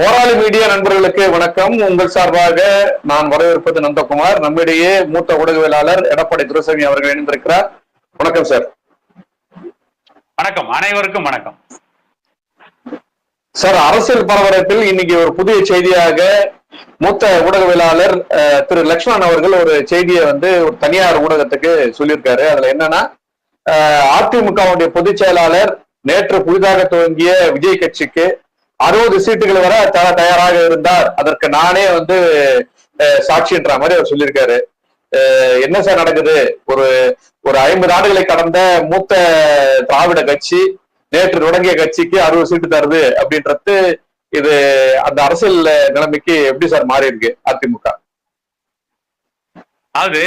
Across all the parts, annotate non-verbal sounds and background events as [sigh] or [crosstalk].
போராளி மீடியா நண்பர்களுக்கு வணக்கம். உங்கள் சார்பாக நான் வரவேற்பது நந்தகுமார். நம்மிடையே மூத்த ஊடகவியலாளர் எடப்பாடி துரைசாமி அவர்கள் இணைந்திருக்கிறார். வணக்கம் சார். வணக்கம். அனைவருக்கும் வணக்கம். சார் அரசியல் பரபரப்பில் இன்னைக்கு ஒரு புதிய செய்தியாக மூத்த ஊடகவியலாளர் திரு லக்ஷ்மணன் அவர்கள் ஒரு செய்தியை வந்து ஒரு தனியார் ஊடகத்துக்கு சொல்லியிருக்காரு. அதுல என்னன்னா அதிமுகவுடைய பொதுச் செயலாளர் நேற்று புதிதாக துவங்கிய விஜய் கட்சிக்கு அறுபது சீட்டுகள் வர தர தயாராக இருந்தார். அதற்கு நானே வந்து சாட்சின்ற மாதிரி அவர் சொல்லியிருக்காரு. என்ன சார் நடக்குது? ஒரு ஒரு ஐம்பது ஆண்டுகளை கடந்த மூத்த திராவிட கட்சி நேற்று தொடங்கிய கட்சிக்கு அறுபது சீட்டு தருது அப்படின்றது இது அந்த அரசியல் நிலைமைக்கு எப்படி சார் மாறி இருக்கு அதிமுக? அது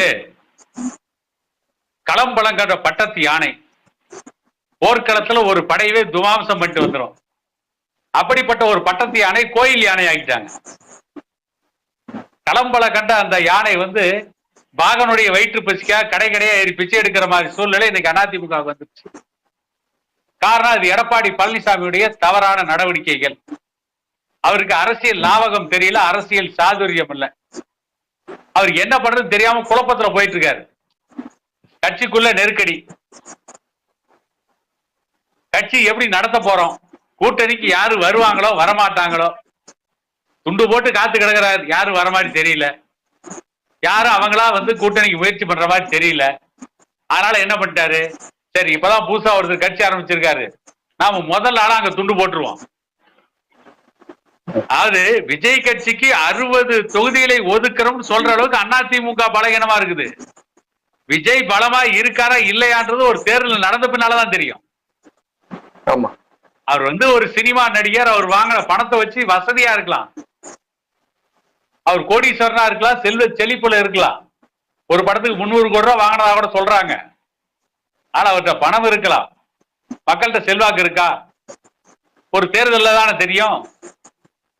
களம் பழங்கன்ற பட்டத்து யானை. போர்க்களத்துல ஒரு படையவே துவாம்சம் பண்ணிட்டு வந்துடும் அப்படிப்பட்ட ஒரு பட்டத்து யானை கோயில் யானை ஆகிட்டாங்க களம்பல கண்ட அந்த யானை வந்து பாகனுடைய வயிற்று பசிக்காக கடை கடையா ஏறி பிச்சை எடுக்கிற மாதிரி சூழ்நிலை இன்னைக்கு அதிமுக வந்துருச்சு. காரணம் அது எடப்பாடி பழனிசாமியுடைய தவறான நடவடிக்கைகள். அவருக்கு அரசியல் லாபகம் தெரியல அரசியல் சாதுரியம் இல்லை. அவர் என்ன பண்றது தெரியாம குழப்பத்துல போயிட்டு இருக்காரு கட்சிக்குள்ள நெருக்கடி. கட்சி எப்படி நடத்த போறோம்? கூட்டணிக்கு யாரு வருவாங்களோ வரமாட்டாங்களோ? துண்டு போட்டு காத்து கிடக்குறாரு. யாரு வர மாதிரி தெரியல. யாரும் அவங்களா வந்து கூட்டணிக்கு முயற்சி பண்ற மாதிரி தெரியல. அதனால என்ன பண்ணிட்டாரு? சரி இப்பதான் புதுசா ஒருத்தர் கட்சி ஆரம்பிச்சிருக்காரு. நாம முதல் ஆளா அங்க துண்டு போட்டுருவோம். அதாவது விஜய் கட்சிக்கு அறுபது தொகுதிகளை ஒதுக்குறோம்னு சொல்ற அளவுக்கு அண்ணா திமுக பலகீனமா இருக்குது. விஜய் பலமா இருக்காரா இல்லையான்றது ஒரு தேர்தல் நடந்த பின்னாலதான் தெரியும். ஆமா. அவர் வந்து ஒரு சினிமா நடிகர் அவர் வாங்கின பணத்தை வச்சு வசதியா இருக்கலாம். அவர் கோடீஸ்வரனா இருக்கலாம் செல்வ செழிப்புல இருக்கலாம். ஒரு படத்துக்கு முந்நூறு கோடி ரூபா வாங்கினதா கூட சொல்றாங்க. ஆனா அவர்கிட்ட பணம் இருக்கலாம் மக்கள்கிட்ட செல்வாக்கு இருக்கா? ஒரு தேர்தலில் தானே தெரியும்.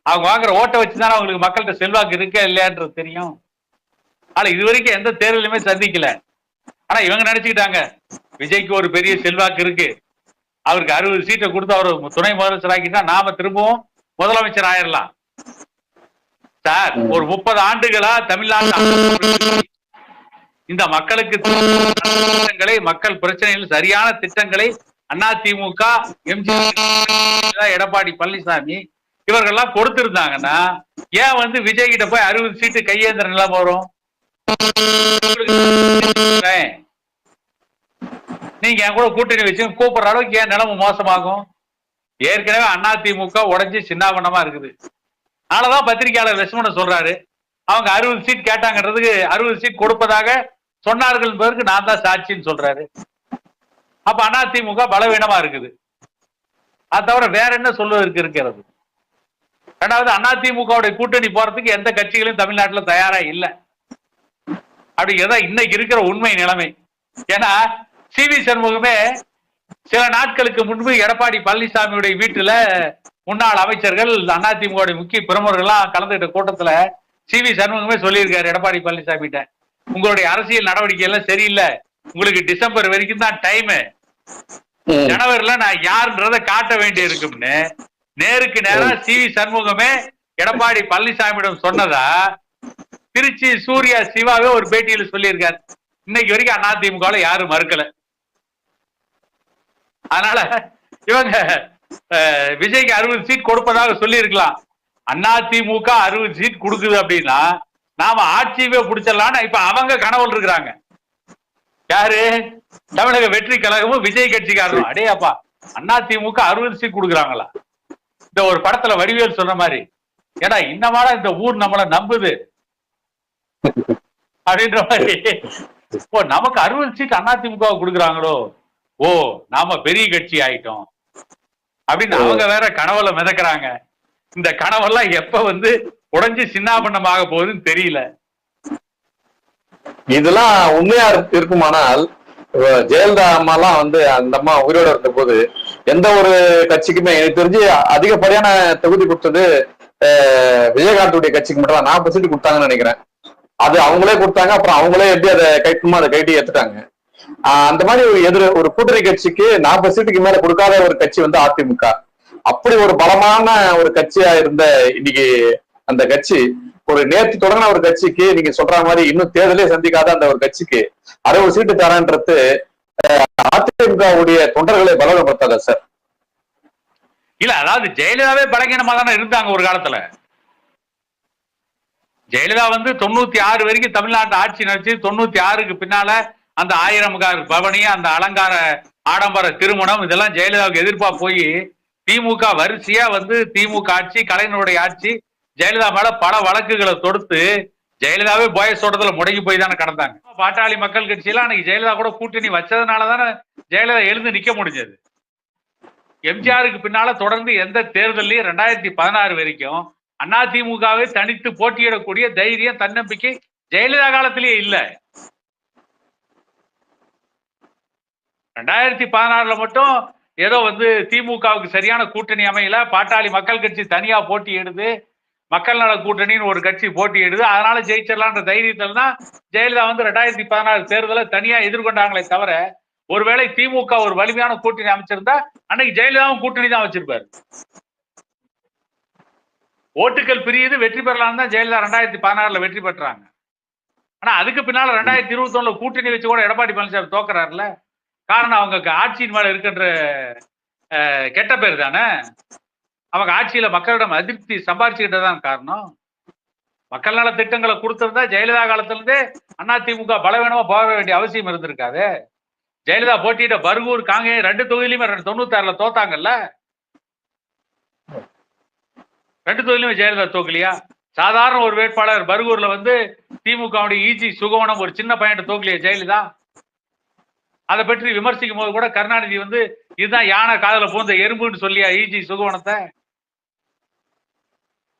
அவங்க வாங்குற ஓட்டை வச்சு தானே அவங்களுக்கு மக்கள்கிட்ட செல்வாக்கு இருக்கா இல்லையான்றது தெரியும். ஆனா இது வரைக்கும் எந்த தேர்தலுமே சந்திக்கல. ஆனா இவங்க நினைச்சுக்கிட்டாங்க விஜய்க்கு ஒரு பெரிய செல்வாக்கு இருக்கு. அவருக்கு அறுபது சீட்டை கொடுத்து அவர் துணை முதலமைச்சர் ஆக்கிட்டா நாம திரும்பவும் முதலமைச்சர் ஆயிரலாம். சார் ஒரு முப்பது ஆண்டுகளா தமிழ்நாட்டு இந்த மக்களுக்கு திட்டங்களை மக்கள் பிரச்சனைகள் சரியான திட்டங்களை அதிமுக எம்ஜிஆர் எடப்பாடி பழனிசாமி இவர்கள்லாம் கொடுத்திருந்தாங்கன்னா ஏன் வந்து விஜய் கிட்ட போய் அறுபது சீட்டு கையேந்திர நிலம் வரும்? நீங்க என் கூட கூட்டணி வச்சு கூப்பிடுற அளவுக்கு ஏன் நிலைமை மோசமாகும்? ஏற்கனவே அதிமுக உடஞ்சி சின்னாபண்ணமா இருக்குது. அதனாலதான் பத்திரிகையாளர் லட்சுமணன் சொல்றாரு. அவங்க அறுபது சீட் கேட்டாங்கன்றதுக்கு அறுபது சீட் கொடுப்பதாக சொன்னார்கள் என்பதற்கு நான் தான் சாட்சின்னு சொல்றாரு. அப்ப அதிமுக பலவீனமா இருக்குது. அது தவிர வேற என்ன சொல்வதற்கு இருக்கிறது? ரெண்டாவது அதிமுகவுடைய கூட்டணி போறதுக்கு எந்த கட்சிகளும் தமிழ்நாட்டில் தயாரா இல்லை. அப்படிங்கிறதா இன்னைக்கு இருக்கிற உண்மை நிலைமை. ஏன்னா சி வி சண்முகமே சில நாட்களுக்கு முன்பு எடப்பாடி பழனிசாமியுடைய வீட்டுல முன்னாள் அமைச்சர்கள் அதிமுக முக்கிய பிரமுகர்கள்லாம் கலந்துகிட்ட கூட்டத்துல சி வி சண்முகமே சொல்லியிருக்காரு எடப்பாடி பழனிசாமிகிட்ட. உங்களுடைய அரசியல் நடவடிக்கை எல்லாம் சரியில்லை. உங்களுக்கு டிசம்பர் வரைக்கும் தான் டைம். ஜனவரில நான் யாருன்றத காட்ட வேண்டி இருக்கும்னு நேருக்கு நேரா சி வி சண்முகமே எடப்பாடி பழனிசாமியிடம் சொன்னதா திருச்சி சூர்யா சிவாவே ஒரு பேட்டியில சொல்லியிருக்காரு. இன்னைக்கு வரைக்கும் அதிமுக யாரும் மறுக்கல. அதனால இவங்க விஜய்க்கு அறுபது சீட் கொடுப்பதாக அண்ணா திமுக அறுபது சீட் கொடுக்குது அப்படின்னா நாம ஆட்சியவே பிடிச்சிடலாம்னு இப்ப அவங்க கனவுல இருக்கிறாங்க. யாரு? தமிழக வெற்றி கழகமும் விஜய் கட்சிக்காரரும். அடே அப்பா திமுக அறுபது சீட் கொடுக்குறாங்களா? இந்த ஒரு படத்துல வடிவேல் சொன்ன மாதிரி ஏடா இன்னமாடா இந்த ஊர் நம்மளை நம்புது. அப்படின்ற மாதிரி ஓ நமக்கு அறுபது சீட் அதிமுக கொடுக்குறாங்களோ? ஓ நாம பெரிய கட்சி ஆயிட்டோம். அப்படின்னு அவங்க வேற கனவுல மிதக்குறாங்க. இந்த கனவெல்லாம் எப்ப வந்து உடைஞ்சு சின்னாபண்ணமாக போகுதுன்னு தெரியல. இதெல்லாம் உண்மையா இருக்கு- இருக்குமானால் ஜெயலலிதா அம்மாலாம் வந்து அந்த அம்மா உயிரோட இருந்த போது எந்த ஒரு கட்சிக்குமே எனக்கு தெரிஞ்சு அதிகப்படியான தொகுதி கொடுத்தது விஜயகாந்துடைய கட்சிக்கு மட்டும் தான். நாற்பது சீட்டு கொடுத்தாங்கன்னு நினைக்கிறேன். அது அவங்களே கொடுத்தாங்க. அப்புறம் அவங்களே எப்படி அதை கைட்டுமோ அதை கைட்டி ஏத்துட்டாங்க. அந்த மாதிரி ஒரு எதிர் ஒரு கூட்டணி கட்சிக்கு நாற்பது சீட்டுக்கு மேல கொடுக்காத ஒரு கட்சி வந்து அதிமுக. அப்படி ஒரு பலமான ஒரு கட்சியா இருந்த இன்னைக்கு அந்த கட்சி. ஒரு நேற்று தொடங்கின ஒரு கட்சிக்கு நீங்க சொல்ற மாதிரி இன்னும் தேர்தலே சந்திக்காத அந்த ஒரு கட்சிக்கு அறுபது சீட்டு தரேன்றது அதிமுகவுடைய தொண்டர்களை பலவீனப்படுத்தாத சார்? இல்ல அதாவது ஜெயலலிதாவே பலகீனமா தானே இருந்தாங்க ஒரு காலத்துல. ஜெயலலிதா வந்து தொண்ணூத்தி ஆறு வரைக்கும் தமிழ்நாட்டு ஆட்சி நடத்தி தொண்ணூத்தி ஆறுக்கு பின்னால அந்த ஆயிரமுகார் பவனி அந்த அலங்கார ஆடம்பர திருமணம் இதெல்லாம் ஜெயலலிதாவுக்கு எதிர்ப்பா போய் திமுக வரிசையா வந்து திமுக ஆட்சி கலைஞருடைய ஆட்சி ஜெயலலிதா மேல பல வழக்குகளை தொடுத்து ஜெயலலிதாவே பாயஸ் தோட்டத்துல முடங்கி போய் தானே கடந்தாங்க. பாட்டாளி மக்கள் கட்சியெல்லாம் அன்னைக்கு ஜெயலலிதா கூட கூட்டணி வச்சதுனால தானே ஜெயலலிதா எழுந்து நிக்க முடிஞ்சது. எம்ஜிஆருக்கு பின்னால தொடர்ந்து எந்த தேர்தலையும் ரெண்டாயிரத்தி பதினாறு வரைக்கும் அதிமுகவை தனித்து போட்டியிடக்கூடிய தைரியம் தன்னம்பிக்கை ஜெயலலிதா காலத்திலேயே இல்ல. ரெண்டாயிரத்தி பதினாறுல மட்டும் ஏதோ வந்து திமுகவுக்கு சரியான கூட்டணி அமையல. பாட்டாளி மக்கள் கட்சி தனியா போட்டியிடுது மக்கள் நல கூட்டணின்னு ஒரு கட்சி போட்டியிடுது அதனால ஜெயிச்சிடலான்ற தைரியத்தில் தான் ஜெயலலிதா வந்து ரெண்டாயிரத்தி பதினாறு தேர்தலை தனியா எதிர்கொண்டாங்களே தவிர ஒருவேளை திமுக ஒரு வலிமையான கூட்டணி அமைச்சிருந்தா அன்னைக்கு ஜெயலலிதாவும் கூட்டணி தான் வச்சிருப்பாரு. ஓட்டுகள் பிரியுது வெற்றி பெறலாம் தான் ஜெயலலிதா ரெண்டாயிரத்தி பதினாறுல வெற்றி பெற்றாங்க. ஆனா அதுக்கு பின்னால ரெண்டாயிரத்தி இருபத்தி ஒண்ணுல கூட்டணி வச்சு கூட எடப்பாடி பழனிசாமி தோக்குறாருல. காரணம் அவங்க ஆட்சியின் மேல இருக்கின்ற கெட்ட பேர் தானே? அவங்க ஆட்சியில மக்களிடம் அதிருப்தி சம்பாரிச்சுக்கிட்டதான் காரணம். மக்கள் நல திட்டங்களை கொடுத்திருந்தா ஜெயலலிதா காலத்துல இருந்தே அதிமுக பலவீனமா போக வேண்டிய அவசியம் இருந்திருக்காது. ஜெயலலிதா போட்டியிட்ட பர்கூர் காங்கே ரெண்டு தொகுதியிலுமே ரெண்டு தொண்ணூத்தாறுல தோத்தாங்கல்ல? ரெண்டு தொகுதியிலுமே ஜெயலலிதா தோக்கலையா? சாதாரண ஒரு வேட்பாளர் பர்கூர்ல வந்து திமுகவுடைய ஈஜி சுகவனம் ஒரு சின்ன பையன் தோக்கலையா ஜெயலலிதா? அதை பற்றி விமர்சிக்கும் போது கூட கருணாநிதி வந்து இதுதான் யானை காதல பூந்த எறும்புன்னு சொல்லியா ஈஜி சுகவனத்தை?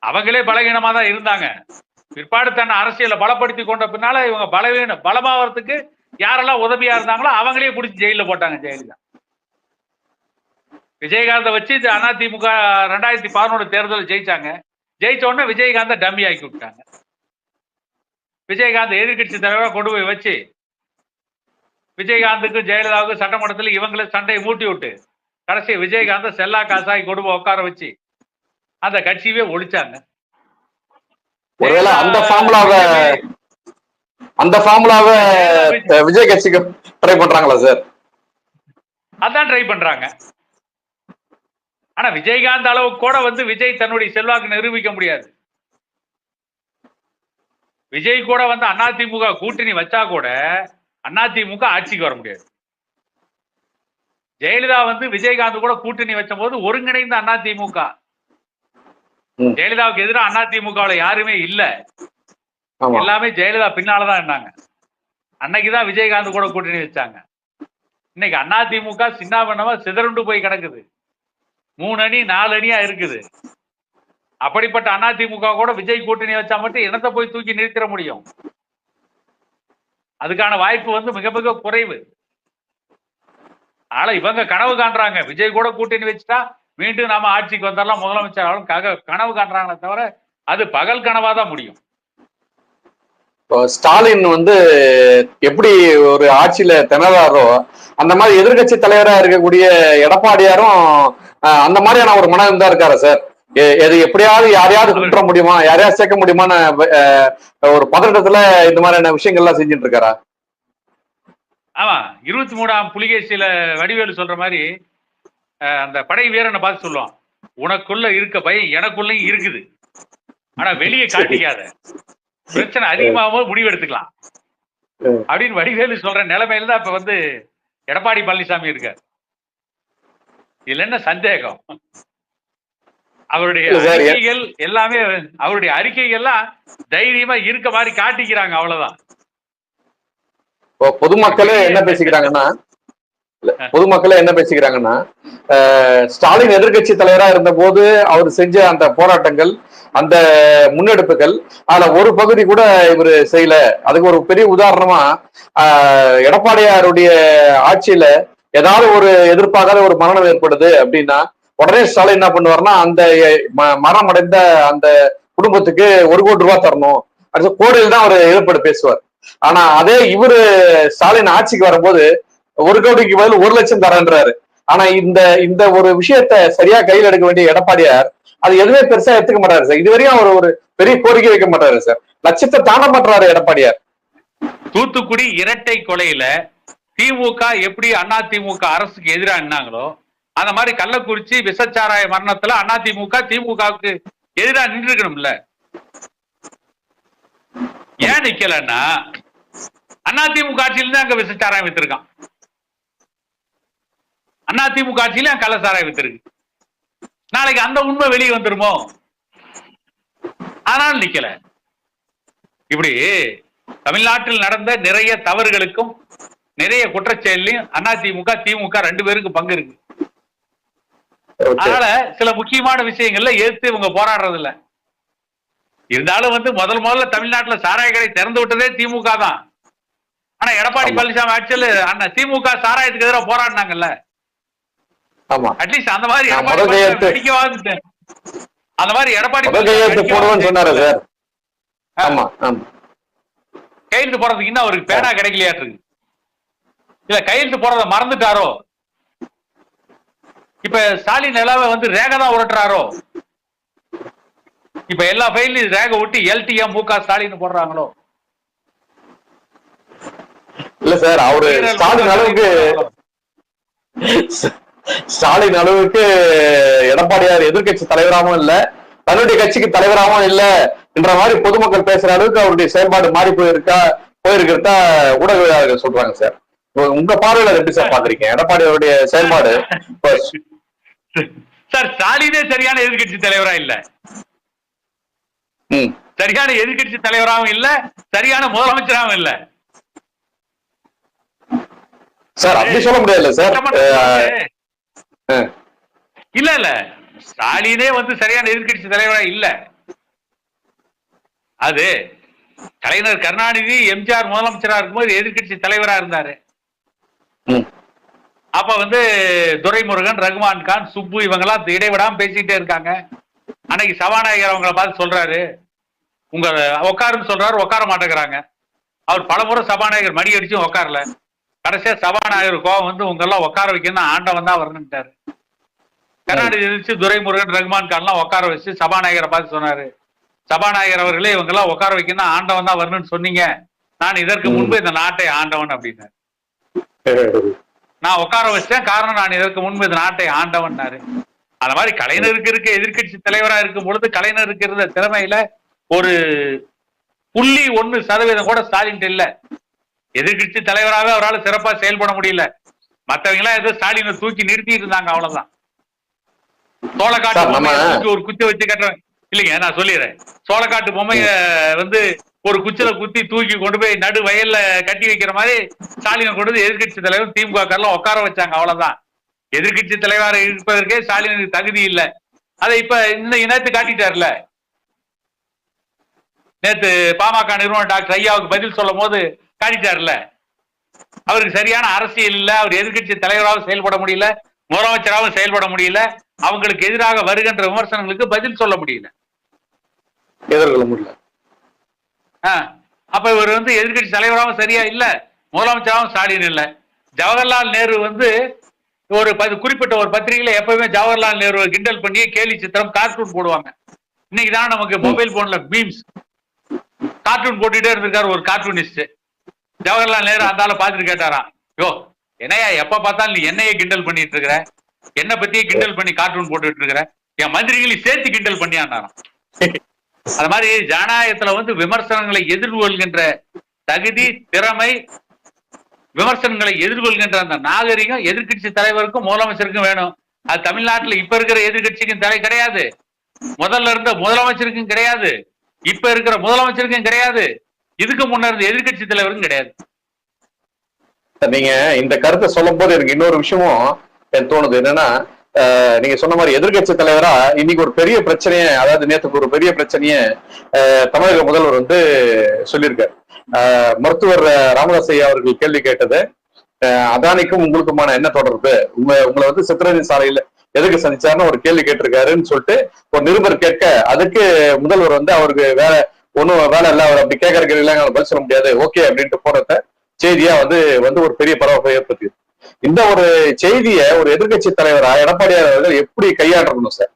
அவங்களே பலகீனமா தான் இருந்தாங்க. பிற்பாடு தன்னை அரசியலை பலப்படுத்தி கொண்ட பின்னால இவங்க பலவீன பலமாவதுக்கு யாரெல்லாம் உதவியா இருந்தாங்களோ அவங்களே பிடிச்சி ஜெயில போட்டாங்க ஜெயலலிதா. விஜயகாந்த வச்சு இது அதிமுக ரெண்டாயிரத்தி பதினொன்று தேர்தலில் ஜெயிச்சாங்க. ஜெயிச்ச உடனே விஜயகாந்த டம்மி ஆக்கி விட்டாங்க. விஜயகாந்த் எதிர்கட்சி தலைவராக கொண்டு போய் வச்சு விஜயகாந்துக்கு ஜெயலலிதாவுக்கு சட்டமன்றத்தில் இவங்களே சண்டையை மூட்டி விட்டு கடைசி விஜயகாந்த செல்லா காசாய் போய் உட்கார வச்சு அந்த கட்சியவே ஒழிச்சாங்க. அந்த ஃபார்முலாவை அந்த ஃபார்முலாவை விஜய் கட்சிக்கு ட்ரை பண்றாங்களா சார் அதான் ட்ரை பண்றாங்க. ஆனா விஜயகாந்த் அளவு கூட வந்து விஜய் தன்னுடைய செல்வாக்கு நிரூபிக்க முடியாது. விஜய் கூட வந்து அதிமுக கூட்டணி வச்சா கூட அதிமுக ஆட்சிக்கு வர முடியாது. ஜெயலலிதா வந்து விஜயகாந்த் கூட கூட்டணி வச்ச போது ஒருங்கிணைந்த அதிமுக. ஜெயலலிதாவுக்கு எதிராக அதிமுகவுல யாருமே இல்ல. எல்லாமே ஜெயலலிதா பின்னாலதான் இருந்தாங்க. அன்னைக்குதான் விஜயகாந்த் கூட கூட்டணி வச்சாங்க. இன்னைக்கு அதிமுக சின்னாபண்ணமா சிதறுண்டு போய் கிடக்குது. மூணு அணி நாலு அணியா இருக்குது. அப்படிப்பட்ட அதிமுக கூட விஜய் கூட்டணி வச்சா மட்டும் என்னத்தை போய் தூக்கி நிறுத்திட முடியும்? அதுக்கான வாய்ப்பு வந்து மிக மிக குறைவு. ஆனா இவங்க கனவு காண்றாங்க. விஜய் கூட கூட்டணி வச்சுட்டா மீண்டும் நாம ஆட்சிக்கு வந்தாலும் முதலமைச்சர் ஆளும் கனவு காண்றாங்களே தவிர அது பகல் கனவா தான் முடியும். இப்போ ஸ்டாலின் வந்து எப்படி ஒரு ஆட்சியில திணறாரோ அந்த மாதிரி எதிர்க்கட்சி தலைவரா இருக்கக்கூடிய எடப்பாடியாரும் அந்த மாதிரியான ஒரு மனம் தான் இருக்காரா சார்? எது எப்படியாவது யாரையாவது குற்ற முடியுமா? யாரையாவது சேர்க்க முடியுமான ஒரு பதட்டத்துல இந்த மாதிரியான விஷயங்கள்லாம் செஞ்சுட்டு இருக்காரா ஆமா இருபத்தி மூணாம் புலிகேசியில வடிவேலு சொல்ற மாதிரி அந்த படை வீரனை பார்த்து சொல்லுவான் உனக்குள்ள இருக்க பயம் எனக்குள்ளயும் இருக்குது. ஆனா வெளியே காட்டிக்காத. பிரச்சனை அதிகமாகும் முடிவு எடுத்துக்கலாம். அப்படின்னு வடிவேலு சொல்ற நிலைமையில தான் இப்ப வந்து எடப்பாடி பழனிசாமி இருக்கார். இதுல என்ன சந்தேகம்? அவருடைய அறிக்கைகள் எல்லாமே அவருடைய அறிக்கைகள்லாம் தைரியமா இருக்க மாதிரி காட்டிக்கிறாங்க அவ்வளவுதான். பொதுமக்களே என்ன பேசிக்கிறாங்கன்னா பொதுமக்களே என்ன பேசிக்கிறாங்கன்னா ஸ்டாலின் எதிர்க்கட்சி தலைவரா இருந்த போது அவர் செஞ்ச அந்த போராட்டங்கள் அந்த முன்னெடுப்புகள் அதுல ஒரு பகுதி கூட இவர் செய்யல. அதுக்கு ஒரு பெரிய உதாரணமா எடப்பாடியாருடைய ஆட்சியில ஏதாவது ஒரு எதிர்பார்க்காத ஒரு மரணம் ஏற்படுது அப்படின்னா உடனே ஸ்டாலின் என்ன பண்ணுவாருன்னா அந்த ம- அடைந்த அந்த குடும்பத்துக்கு ஒரு கோடி ரூபாய் தரணும். அடுத்து கோடியில் தான் அவர் ஏற்பாடு பேசுவார். ஆனா அதே இவரு ஸ்டாலின் ஆட்சிக்கு வரும்போது ஒரு கோடிக்கு பதில் ஒரு லட்சம் தரேன்றாரு. ஆனா இந்த இந்த ஒரு விஷயத்த சரியா கையில் எடுக்க வேண்டிய எடப்பாடியார் அது எதுவுமே பெருசா எடுத்துக்க மாட்டாரு சார். இதுவரையும் அவர் ஒரு பெரிய கோரிக்கை வைக்க மாட்டாரு சார். லட்சத்தை தாண்ட மாட்டாரு எடப்பாடியார். தூத்துக்குடி இரட்டை கொலையில திமுக எப்படி அண்ணா திமுக அரசுக்கு எதிராக நின்னாங்களோ அந்த மாதிரி கள்ளக்குறிச்சி விசச்சாராய மரணத்துல அண்ணா திமுக திமுகவுக்கு எதிராக நின்று இருக்கணும்ல ஏன் நிக்கலன்னா அண்ணா திமுக ஆட்சியில இருந்து அங்க விசச்சாராயம் வித்திருக்கான். அண்ணா திமுக ஆட்சியில கள்ள சாராயம் வித்திருக்கு. நாளைக்கு அந்த உண்மை வெளியே வந்துருமோ? ஆனால் நிக்கல. இப்படி தமிழ்நாட்டில் நடந்த நிறைய தவறுகளுக்கும் நிறைய குற்றச்செயலையும் அதிமுக திமுக ரெண்டு பேருக்கு பங்கு இருக்கு. அதனால சில முக்கியமான விஷயங்கள்ல எதிர்த்து இவங்க போராடுறது இல்ல இருந்தாலும் வந்து முதல் முதல்ல தமிழ்நாட்டுல சாராய கடை திறந்து விட்டதே திமுக தான். ஆனா எடப்பாடி. பழனிசாமி ஆட்சியில் அண்ணா திமுக சாராயத்துக்கு எதிராக போராடினாங்கல்ல. ஆமா. அட்லீஸ்ட் அந்த மாதிரி எடப்பாடி அந்த மாதிரி எடப்பாடி சொன்னாரு சார். ஆமா ஆமா. கையெழுத்து போடுறதுக்கு இன்னும் அவருக்கு பேனா கிடைக்கலையாட்டு இல்ல கையெழுத்து போடுறத மறந்துட்டாரோ? இப்ப ஸ்டாலின் நிலாவை வந்து ரேக தான் உரட்டுறாரோ? இப்ப எல்லா ஃபைல்லையும் ரேக ஒட்டி எல்டிஎம் முக ஸ்டாலின் போடுறாங்களோ? இல்ல சார் அவரு ஸ்டாலின் அளவுக்கு ஸ்டாலின் அளவுக்கு எடப்பாடியார் எதிர்க்கட்சி தலைவராகவும் இல்ல தன்னுடைய கட்சிக்கு தலைவராகவும் இல்ல என்ற மாதிரி பொதுமக்கள் பேசுற அளவுக்கு அவருடைய செயல்பாடு மாறி போயிருக்கா போயிருக்கிறதா ஊடகவியலாளர்கள் சொல்றாங்க சார். உங்க- உங்க பார்வையில எப்படி சார் பாக்குறீங்க? எடப்பாடி அவருடைய செயல்பாடு சார் ஸ்டாலினே சரியான எதிர்க்கட்சி தலைவரா இல்ல. ம், சரியான எதிர்க்கட்சி தலைவராகவும் இல்ல சரியான முதலமைச்சராகவும் இல்ல. சார் அப்படி சொல்ல முடியாதுல்ல சார். இல்ல இல்ல. ஸ்டாலினே வந்து சரியான எதிர்க்கட்சி தலைவரா இல்ல. அது கலைஞர் கருணாநிதி எம்ஜிஆர் முதலமைச்சரா இருக்கும்போது எதிர்க்கட்சி தலைவரா இருந்தாரு. ம், அப்ப வந்து துரைமுருகன் ரகுமான் கான் சுப்பு இவங்கெல்லாம் இடைவிடாம பேசிக்கிட்டே இருக்காங்க. அன்னைக்கு சபாநாயகர் அவங்கள பார்த்து சொல்றாரு. உங்க உட்காருன்னு சொல்றாரு உட்கார மாட்டேங்கிறாங்க. அவர் பலமுறை சபாநாயகர் மணி அடிச்சும் உட்காரல கடைசியா சபாநாயகர் கோவம் வந்து உங்க எல்லாம் உட்கார வைக்கணும் ஆண்டவன் தான் வரணுன்ட்டாரு கர்நாடக எதிர்த்து துரைமுருகன் ரகுமான் கான்லாம் உட்கார வச்சு சபாநாயகரை பார்த்து சொன்னாரு. சபாநாயகர் அவர்களே இவங்க எல்லாம் உட்கார வைக்கணும் ஆண்டவன் தான் வரணும்னு சொன்னீங்க. நான் இதற்கு முன்பு இந்த நாட்டை ஆண்டவன் அப்படின்னு [laughs] நான் உட்கார வச்சேன் காரணம் நான் இதற்கு முன்பு இந்த நாட்டை ஆண்டவன்னாரு. அந்த மாதிரி கலைஞருக்கு இருக்க எதிர்க்கட்சி தலைவரா இருக்கும் பொழுது கலைஞருக்கு இருந்த திறமையில ஒரு புள்ளி ஒண்ணு சதவீதம் கூட ஸ்டாலின் இல்ல. எதிர்க்கட்சி தலைவராக அவரால் சிறப்பா செயல்பட முடியல. மத்தவங்க எல்லாம் ஏதோ ஸ்டாலினை தூக்கி நிறுத்திட்டு இருந்தாங்க அவ்வளவுதான். சோளக்காட்டு ஒரு குச்சி வச்சு கட்டுறேன் இல்லைங்க நான் சொல்லிடுறேன். சோளக்காட்டு பொம்மைய வந்து ஒரு குச்சில குத்தி தூக்கி கொண்டு போய் நடு வயல்ல கட்டி வைக்கிற மாதிரி ஸ்டாலினை கொண்டு வந்து எதிர்க்கட்சி தலைவர் திமுக காரெல்லாம் உட்கார வச்சாங்க அவ்வளவுதான். எதிர்க்கட்சி தலைவராக இருப்பதற்கே ஸ்டாலினுக்கு தகுதி இல்லை. அதை இப்ப இந்த நேத்து காட்டிட்டார்ல. நேத்து பாமக நிறுவனர் டாக்டர் ஐயாவுக்கு பதில் சொல்லும் போது காட்டிட்டார்ல. அவருக்கு சரியான அரசியல் இல்ல அவர் எதிர்க்கட்சி தலைவராகவும் செயல்பட முடியல முதலமைச்சராகவும் செயல்பட முடியல அவங்களுக்கு எதிராக வருகின்ற விமர்சனங்களுக்கு பதில் சொல்ல முடியல. எதிர்கொள்ள முடியல. அப்ப இவர் வந்து எதிர்க்கட்சி தலைவராகவும் சரியா இல்ல முதலமைச்சராகவும் ஸ்டாலின் இல்ல. ஜவஹர்லால் நேரு வந்து ஒரு குறிப்பிட்ட ஒரு பத்திரிகையில எப்பவுமே ஜவஹர்லால் நேரு கிண்டல் பண்ணி கேலி சித்திரம் கார்ட்டூன் போடுவாங்க. இன்னைக்கு தான் நமக்கு மொபைல் போன்ல மீம்ஸ் கார்ட்டூன் போட்டுட்டே இருந்திருக்காரு ஒரு கார்ட்டூனிஸ்ட் ஜவஹர்லால் நேரு அந்த பாத்துட்டு பார்த்துட்டு கேட்டாராம் யோ என்னையா எப்ப பார்த்தாலும் நீ என்னையே கிண்டல் பண்ணிட்டு இருக்கிற? என்ன பத்தியே கிண்டல் பண்ணி கார்ட்டூன் போட்டுட்டு இருக்கிற? என் மந்திரிகளை சேர்த்து கிண்டல் பண்ணியாண்டாராம் அது மாதிரி ஜனநாயகத்துல வந்து விமர்சனங்களை எதிர்கொள்கின்ற தகுதி திறமை விமர்சனங்களை எதிர்கொள்கின்ற அந்த நாகரிகம் எதிர்க்கட்சி தலைவருக்கும் முதலமைச்சருக்கும் வேணும். அது தமிழ்நாட்டுல இப்ப இருக்கிற எதிர்கட்சிக்கும் தலை கிடையாது. முதல்ல இருந்த முதலமைச்சருக்கும் கிடையாது. இப்ப இருக்கிற முதலமைச்சருக்கும் கிடையாது. இதுக்கு முன்ன இருந்த எதிர்க்கட்சி தலைவருக்கும் கிடையாது. நீங்க இந்த கருத்தை சொல்லும் போது எனக்கு இன்னொரு விஷயமும் எனக்கு தோணுது. என்னன்னா நீங்க சொன்ன மாதிரி எதிர்க்கட்சி தலைவரா இன்னைக்கு ஒரு பெரிய பிரச்சனைய அதாவது நேத்துக்கு ஒரு பெரிய பிரச்சனைய தமிழக முதல்வர் வந்து சொல்லியிருக்காரு. மருத்துவர் ராமதாஸ் ஐயா அவர்கள் கேள்வி கேட்டது. அதானிக்கும் உங்களுக்குமான என்ன தொடர்பு? உங்க உங்களை வந்து சித்திரஞ்சன் சாலையில எதுக்கு சந்திச்சாருன்னு ஒரு கேள்வி கேட்டிருக்காருன்னு சொல்லிட்டு ஒரு நிருபர் கேட்க அதுக்கு முதல்வர் வந்து அவருக்கு வேற ஒன்றும் வேலை இல்லை அவர் அப்படி கேட்கறதுக்கு இல்லைங்க பதில் சொல்ல முடியாது ஓகே அப்படின்ட்டு போறத செய்தியா வந்து வந்து ஒரு பெரிய பரபரப்பை ஏற்படுத்தியது இந்த ஒரு செய்தியை ஒரு எதிர்க்கட்சி தலைவரா எடப்பாடியார் அவர்கள் எப்படி கையாளணும் சார்?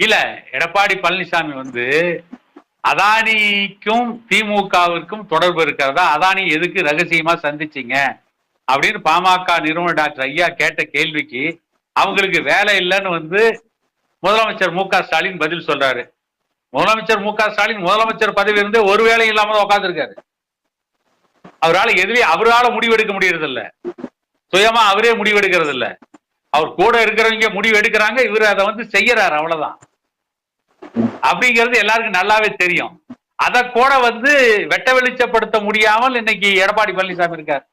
இல்ல எடப்பாடி பழனிசாமி வந்து அதானிக்கும் திமுகவிற்கும் தொடர்பு இருக்கிறதா? அதானி எதுக்கு ரகசியமா சந்திச்சீங்க? அப்படின்னு பாமக நிறுவனர் டாக்டர் ஐயா கேட்ட கேள்விக்கு அவங்களுக்கு வேலை இல்லைன்னு வந்து முதலமைச்சர் மு க ஸ்டாலின் பதில் சொல்றாரு. முதலமைச்சர் மு க ஸ்டாலின் முதலமைச்சர் பதவி இருந்து ஒரு வேலையும் இல்லாம உட்காந்துருக்காரு அவரால் எதுவே அவரால் முடிவெடுக்க முடியறது இல்ல சுயமா அவரே முடிவெடுக்கிறது இல்ல அவர் கூட இருக்கிறவங்க முடிவு எடுக்கிறாங்க இவர் அதை வந்து செய்யறாரு அவ்வளவுதான். அப்படிங்கிறது எல்லாருக்கும் நல்லாவே தெரியும். அதை கூட வந்து வெட்ட வெளிச்சப்படுத்த முடியாமல் இன்னைக்கு எடப்பாடி பழனிசாமி இருக்கார்.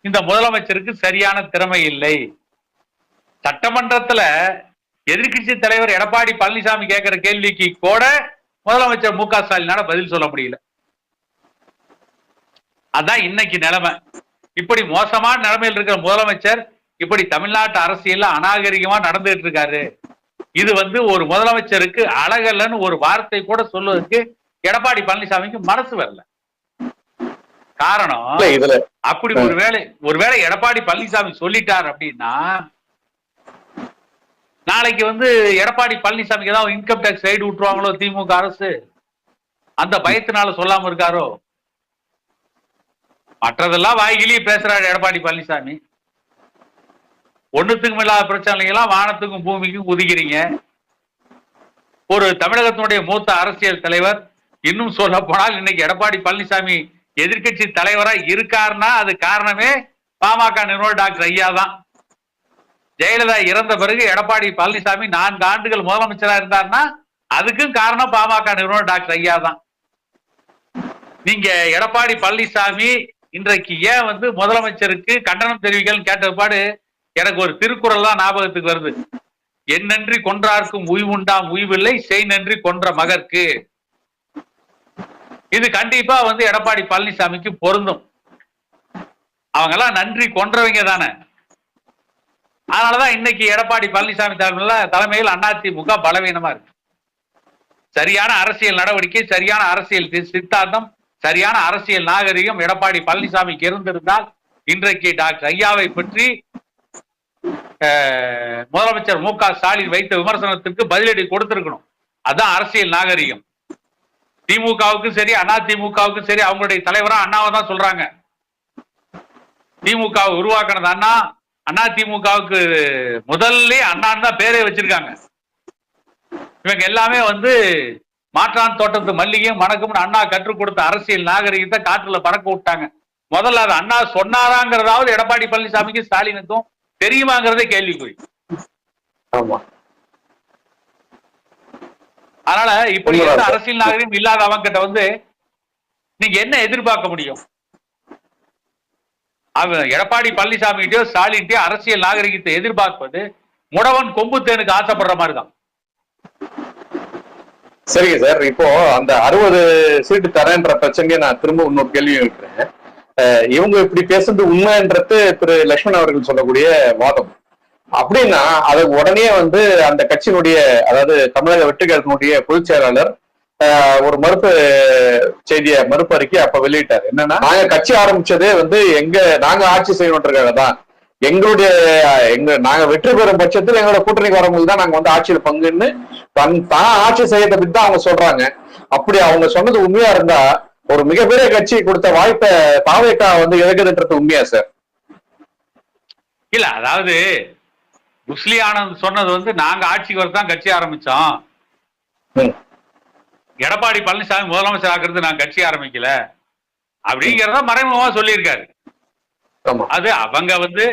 இந்த முதலமைச்சருக்கு சரியான திறமை இல்லை. சட்டமன்றத்துல எதிர்க்கட்சி தலைவர் எடப்பாடி பழனிசாமி கேட்கிற கேள்விக்கு கூட முதலமைச்சர் மு க ஸ்டாலினால பதில் சொல்ல முடியல. அதான் இன்னைக்கு நிலைமை. இப்படி மோசமான நிலைமையில் இருக்கிற முதலமைச்சர் இப்படி தமிழ்நாட்டு அரசியல்ல அநாகரிகமா நடந்துட்டு இருக்காரு. இது வந்து ஒரு முதலமைச்சருக்கு அழகல்லன்னு ஒரு வார்த்தை கூட சொல்வதற்கு எடப்பாடி பழனிசாமிக்கு மனசு வரல. காரணம் அப்படி ஒருவேளை ஒருவேளை எடப்பாடி பழனிசாமி சொல்லிட்டார் அப்படின்னா நாளைக்கு வந்து எடப்பாடி பழனிசாமிக்கு ஏதாவது இன்கம் டேக்ஸ் ரைடு விட்டுருவாங்களோ திமுக அரசு? அந்த பயத்தினால சொல்லாம இருக்காரோ? மற்றதெல்லாம் வாய்கிலேயே பேசுறாரு எடப்பாடி பழனிசாமி. ஒண்ணுத்துக்கும் இல்லாத பிரச்சனைகள்லாம் வானத்துக்கும் பூமிக்கும் குதிக்கிறீங்க. ஒரு தமிழகத்தினுடைய மூத்த அரசியல் தலைவர் இன்னும் சொல்ல போனால் இன்னைக்கு எடப்பாடி பழனிசாமி எதிர்க்கட்சி தலைவரா இருக்காருன்னா அது காரணமே பாமக நிறுவனர் டாக்டர் ஐயா தான். ஜெயலலிதா இறந்த பிறகு எடப்பாடி பழனிசாமி நான்கு ஆண்டுகள் முதலமைச்சரா இருந்தாருன்னா அதுக்கும் காரணம் பாமக நிறுவனர் டாக்டர் ஐயா தான். நீங்க எடப்பாடி பழனிசாமி இன்றைக்கு ஏன் வந்து முதலமைச்சருக்கு கண்டனம் தெரிவிக்கலன்னு கேட்ட எனக்கு ஒரு திருக்குறள் தான் ஞாபகத்துக்கு வருது. என் நன்றி கொன்றார்க்கும் உய்வுண்டாம் உய்வில்லை செய் நன்றி கொன்ற மகற்கு. இது கண்டிப்பா வந்து எடப்பாடி பழனிசாமிக்கு பொருந்தும். அவங்க எல்லாம் நன்றி கொன்றவங்க தானே. அதனாலதான் இன்னைக்கு எடப்பாடி பழனிசாமி தலைமையில தலைமையில் அதிமுக பலவீனமா இருக்கு. சரியான அரசியல் நடவடிக்கை சரியான அரசியல் சி- சித்தாந்தம் சரியான அரசியல் நாகரிகம் எடப்பாடி பழனிசாமிக்கு இருந்திருந்தால் இன்றைக்கு டாக்டர் ஐயாவை பற்றி முதலமைச்சர் மு க ஸ்டாலின் வைத்த விமர்சனத்திற்கு பதிலடி கொடுத்திருக்கணும். அதான் அரசியல் நாகரிகம். திமுகவுக்கும் சரி அண்ணா திமுகவுக்கும் சரி அவங்களுடைய தலைவரா அண்ணாவை தான் சொல்றாங்க. திமுக உருவாக்குனது அண்ணா. அண்ணா திமுகவுக்கு முதல்ல அண்ணான்னு தான் பேரே வச்சிருக்காங்க. இவங்க எல்லாமே வந்து மாற்றான் தோட்டத்து மல்லிகையும் மணக்கும்னு அண்ணா கற்றுக் கொடுத்த அரசியல் நாகரிகத்தை காற்றுல பறக்க விட்டாங்க. முதல்ல அது அண்ணா சொன்னாராங்கிறதாவது எடப்பாடி பழனிசாமிக்கும் ஸ்டாலினுக்கும் தெரியுமாங்கிறதே கேள்விக்குறி. அதனால இப்படி எந்த. அரசியல் நாகரிகம் இல்லாத அவங்கிட்ட வந்து நீங்க என்ன எதிர்பார்க்க முடியும்? அவன் எடப்பாடி பழனிசாமிகிட்டயோ ஸ்டாலின்கிட்டயோ அரசியல் நாகரிகத்தை எதிர்பார்ப்பது முடவன் கொம்பு தேனுக்கு ஆசைப்படுற மாதிரி தான் சரிங்க சார் இப்போ அந்த அறுபது சீட்டு தரேன்ற பிரச்சனையை நான் திரும்ப இன்னொரு கேள்வி இருக்கிறேன் இவங்க இப்படி பேசுறது உண்மைன்றது திரு லக்ஷ்மண் அவர்கள் சொல்லக்கூடிய வாதம். அப்படின்னா அதை உடனே வந்து அந்த கட்சியினுடைய அதாவது தமிழக வெற்றிகழகத்தினுடைய பொதுச் செயலாளர் ஒரு மறுப்பு செய்திய மறுப்பு அறிக்கை அப்ப வெளியிட்டார். என்னன்னா நாங்க கட்சி ஆரம்பிச்சதே வந்து எங்க நாங்க ஆட்சி செய்யணுன்றதுக்காக தான் எங்களுடைய எங்க நாங்க வெற்றி பெறும் பட்சத்தில் எங்களோட கூட்டணிக்கு வரும்போது தான் நாங்க வந்து ஆட்சியில பங்குன்னு தன் தான் ஆட்சி செய்யறதை பத்தி தான் அவங்க சொல்றாங்க. அப்படி அவங்க சொன்னது உண்மையா இருந்தா ஒரு மிகப்பெரிய கட்சி கொடுத்த வாய்ப்பை தாவேக்கா வந்து இழக்குதுன்றது உண்மையா சார்? இல்ல அதாவது முஸ்லி ஆனந்த் சொன்னது வந்து நாங்க ஆட்சிக்கு வரதான் கட்சி ஆரம்பிச்சோம். எடப்பாடி பழனிசாமி முதலமைச்சர் ஆக்குறது நான் கட்சி ஆரம்பிக்கல. அப்படிங்கிறத மறைமுகமா சொல்லியிருக்காரு. அது அவங்க வந்து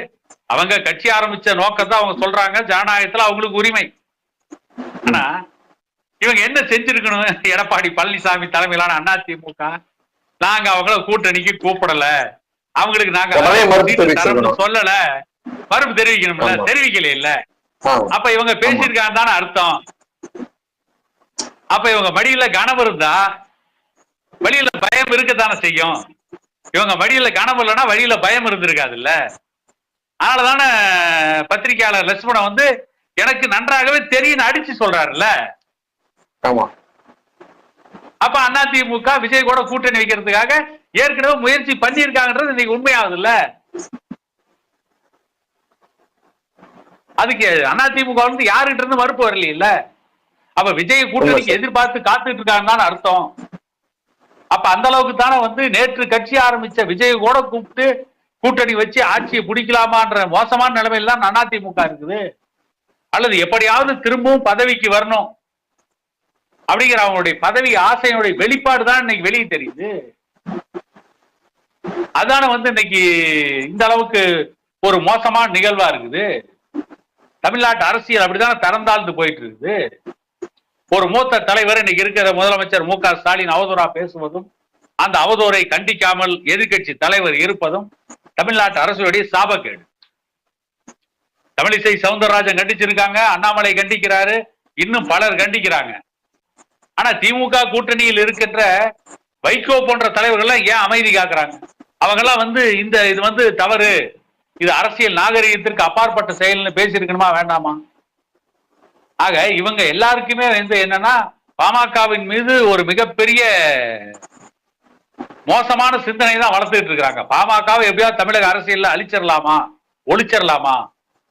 அவங்க கட்சி ஆரம்பிச்ச நோக்கத்தை அவங்க சொல்றாங்க ஜனநாயகத்துல அவங்களுக்கு உரிமை. ஆனா இவங்க என்ன செஞ்சிருக்கணும்? எடப்பாடி பழனிசாமி தலைமையிலான அதிமுக நாங்க அவங்கள கூட்டணிக்கு கூப்பிடல. அவங்களுக்கு நாங்க. சொல்லல. மறுப்பு தெரிவிக்கணும்ல. தெரிவிக்கல இல்ல. அப்ப இவங்க பேசியிருக்காங்க தானே அர்த்தம். அப்ப இவங்க மடியில கனவு இருந்தா வழியில பயம் இருக்கத்தானே செய்யும். இவங்க வழியில கனவு இல்லைன்னா வழியில பயம் அதனால தானே பத்திரிகையாளர் லட்சுமணன் வந்து எனக்கு நன்றாகவே தெரியும் அடிச்சு சொல்றாருல்ல? ஆமா. அப்ப அதிமுக விஜய் கூட கூட்டணி வைக்கிறதுக்காக ஏற்கனவே முயற்சி பண்ணியிருக்காங்கன்றது இன்னைக்கு உண்மையாகுது இல்ல அதுக்கு அதிமுக வந்து யாருகிட்ட இருந்து மறுப்பு வரலையில்ல? அப்ப விஜய் கூட்டணிக்கு எதிர்பார்த்து காத்துட்டு இருக்காங்கன்னு அர்த்தம். அப்ப அந்த அளவுக்கு தானே வந்து நேற்று கட்சி ஆரம்பிச்ச விஜய் கூட கூப்பிட்டு கூட்டணி வச்சு ஆட்சியை பிடிக்கலாமான்ற மோசமான நிலைமையில தான் அதிமுக இருக்குது. அல்லது எப்படியாவது திரும்பவும் பதவிக்கு வரணும் அப்படிங்கிற அவங்களுடைய பதவி ஆசையினுடைய வெளிப்பாடு தான் இன்னைக்கு வெளியே தெரியுது. அதான வந்து இன்னைக்கு இந்த அளவுக்கு ஒரு மோசமான நிகழ்வா இருக்குது. தமிழ்நாட்டு அரசியல் அப்படித்தானே திறந்தாழ்ந்து போயிட்டு இருக்குது. ஒரு மூத்த தலைவர் இன்னைக்கு இருக்கிற முதலமைச்சர் மு க ஸ்டாலின் அவதூறா பேசுவதும் அந்த அவதூறை கண்டிக்காமல் எதிர்க்கட்சி தலைவர் இருப்பதும் தமிழ்நாட்டு அரசுடைய சாபக்கேடு. தமிழிசை சவுந்தரராஜன் கண்டிச்சிருக்காங்க அண்ணாமலை கண்டிக்கிறாரு இன்னும் பலர் கண்டிக்கிறாங்க. ஆனா திமுக கூட்டணியில் இருக்கின்ற வைகோ போன்ற தலைவர்கள்லாம் ஏன் அமைதி காக்குறாங்க? அவங்க எல்லாம் வந்து இந்த இது வந்து தவறு. இது அரசியல் நாகரிகத்திற்கு அப்பாற்பட்ட செயல்னு பேசியிருக்கணுமா வேண்டாமா? ஆக இவங்க எல்லாருக்குமே வந்து என்னன்னா பாமகவின் மீது ஒரு மிகப்பெரிய மோசமான சிந்தனை தான் வளர்த்துட்டு இருக்காங்க பாமகவை எப்படியாவது தமிழக அரசியல்ல அழிச்சிடலாமா ஒழிச்சிடலாமா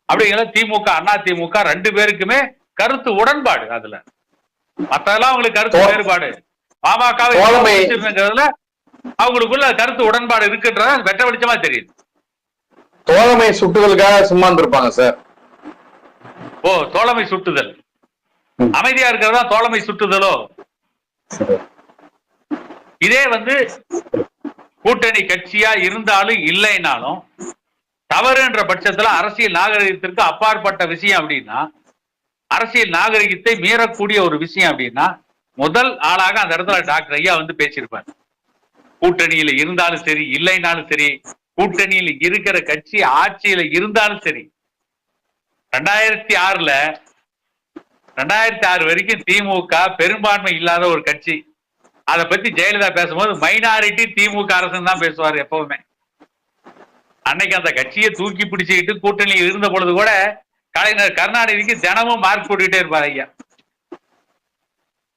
அப்படிங்கிற திமுக அண்ணா திமுக ரெண்டு பேருக்குமே கருத்து உடன்பாடு அதுல. மத்ததெல்லாம் அவங்களுக்கு கருத்து வேறுபாடு. பாமகவை அவங்களுக்குள்ள கருத்து உடன்பாடு இருக்குன்றத வெட்ட வெளிச்சமா தெரியுது. தோழமை சுட்டுதலுக்காக சும்மா இருந்திருப்பாங்க சார். ஓ தோழமை சுட்டுதல். அமைதியா இருக்கிறதா தோழமை சுட்டுதலோ? இதே வந்து கூட்டணி கட்சியா இருந்தாலும் இல்லைனாலும் தவறுன்ற பட்சத்துல அரசியல் நாகரிகத்திற்கு அப்பாற்பட்ட விஷயம் அப்படின்னா அரசியல் நாகரிகத்தை மீறக்கூடிய ஒரு விஷயம் அப்படின்னா முதல் ஆளாக அந்த இடத்துல டாக்டர் ஐயா வந்து பேசியிருப்பார். கூட்டணியில இருந்தாலும் சரி இல்லைனாலும் சரி கூட்டணியில இருக்கிற கட்சி ஆட்சியில இருந்தாலும் சரி. ரெண்டாயிரத்தி ஆறுல ரெண்டாயிரத்தி ஆறு வரைக்கும் திமுக பெரும்பான்மை இல்லாத ஒரு கட்சி. அதை பத்தி ஜெயலலிதா பேசும்போது மைனாரிட்டி திமுக அரசு தான் பேசுவார் எப்பவுமே. அன்னைக்கு அந்த கட்சியை தூக்கி பிடிச்சுக்கிட்டு கூட்டணியில் இருந்த பொழுது கூட கலைஞர் கருணாநிதிக்கு தினமும் மார்க் போட்டுக்கிட்டே இருப்பார் ஐயா.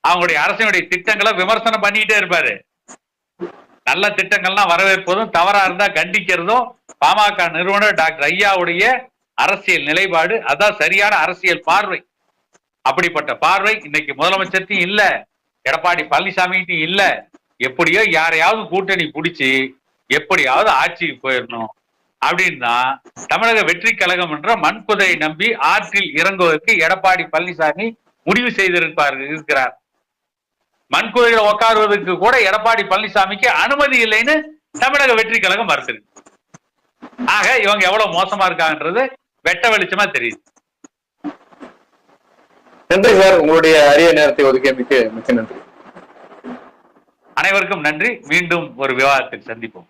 அவங்களுடைய அரசினுடைய திட்டங்களை விமர்சனம் பண்ணிக்கிட்டே இருப்பாரு. நல்ல திட்டங்கள்லாம் வரவேற்பதும் தவறா இருந்தா கண்டிக்கிறதும் பாமக நிறுவனர் டாக்டர் ஐயாவுடைய அரசியல் நிலைப்பாடு அதான் சரியான அரசியல் பார்வை. அப்படிப்பட்ட பார்வை இன்னைக்கு முதலமைச்சர்த்தையும் இல்லை. எடப்பாடி பழனிசாமிகிட்ட இல்ல. எப்படியோ யாரையாவது கூட்டணி பிடிச்சி எப்படியாவது ஆட்சிக்கு போயிடணும். அப்படின்னா தமிழக வெற்றி கழகம் என்ற மண்புதையை நம்பி ஆற்றில் இறங்குவதற்கு எடப்பாடி பழனிசாமி முடிவு செய்திருப்பார் இருக்கிறார். மண்குதிரையில உட்காருவதற்கு கூட எடப்பாடி பழனிசாமிக்கு அனுமதி இல்லைன்னு தமிழக வெற்றி கழகம் மறுத்துருக்கு. ஆக இவங்க எவ்வளவு மோசமா இருக்காங்கன்றது வெட்ட வெளிச்சமா தெரியுது. நன்றி சார். உங்களுடைய அரிய நேரத்தை ஒதுக்கியமைக்கு மிக்க நன்றி. அனைவருக்கும் நன்றி. மீண்டும் ஒரு விவாதத்தில் சந்திப்போம்.